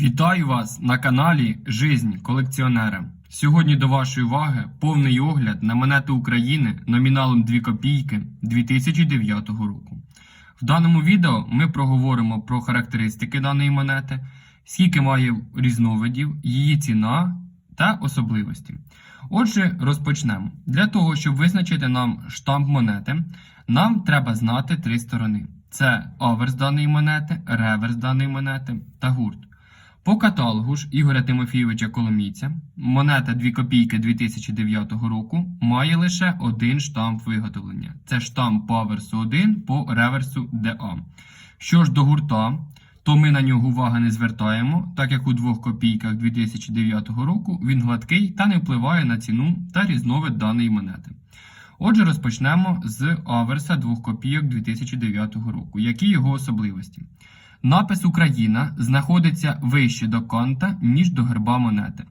Вітаю вас на каналі Жизнь колекціонера. Сьогодні до вашої уваги повний огляд на монети України номіналом 2 копійки 2009 року. В даному відео ми проговоримо про характеристики даної монети, скільки має різновидів, її ціна та особливості. Отже, розпочнемо. Для того, щоб визначити нам штамп монети, нам треба знати три сторони: це аверс даної монети, реверс даної монети та гурт. По каталогу ж Ігоря Тимофійовича Коломійця монета 2 копійки 2009 року має лише один штамп виготовлення. Це штамп по аверсу 1 по реверсу ДА. Що ж до гурта, то ми на нього уваги не звертаємо, так як у 2 копійках 2009 року він гладкий та не впливає на ціну та різновид даної монети. Отже, розпочнемо з аверса 2 копійок 2009 року. Які його особливості? Напис Україна знаходиться вище до канта, ніж до герба монети.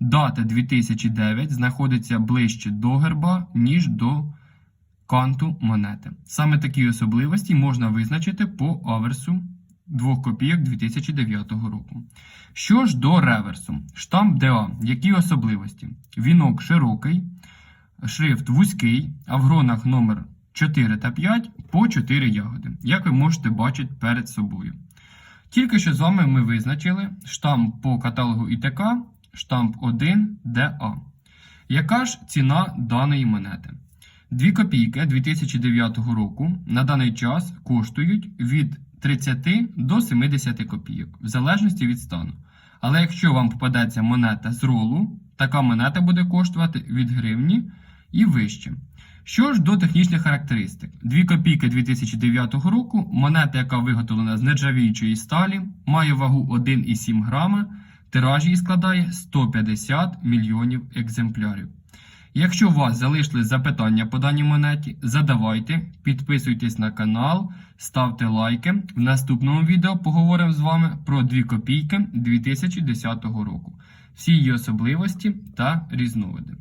Дата 2009 знаходиться ближче до герба, ніж до канту монети. Саме такі особливості можна визначити по аверсу 2 копійок 2009 року. Що ж до реверсу? Штамп ДА. Які особливості? Вінок широкий, шрифт вузький, а в гронах номер 4 та 5 по 4 ягоди, як ви можете бачити перед собою. Тільки що з вами ми визначили штамп по каталогу ІТК, штамп 1 ДА. Яка ж ціна даної монети? 2 копійки 2009 року на даний час коштують від 30 до 70 копійок, в залежності від стану. Але якщо вам попадеться монета з ролу, така монета буде коштувати від гривні і вище. Що ж до технічних характеристик, 2 копійки 2009 року, монета, яка виготовлена з нержавіючої сталі, має вагу 1,7 грама, тираж її складає 150 мільйонів екземплярів. Якщо у вас залишились запитання по даній монеті, задавайте, підписуйтесь на канал, ставте лайки. В наступному відео поговоримо з вами про 2 копійки 2010 року, всі її особливості та різновиди.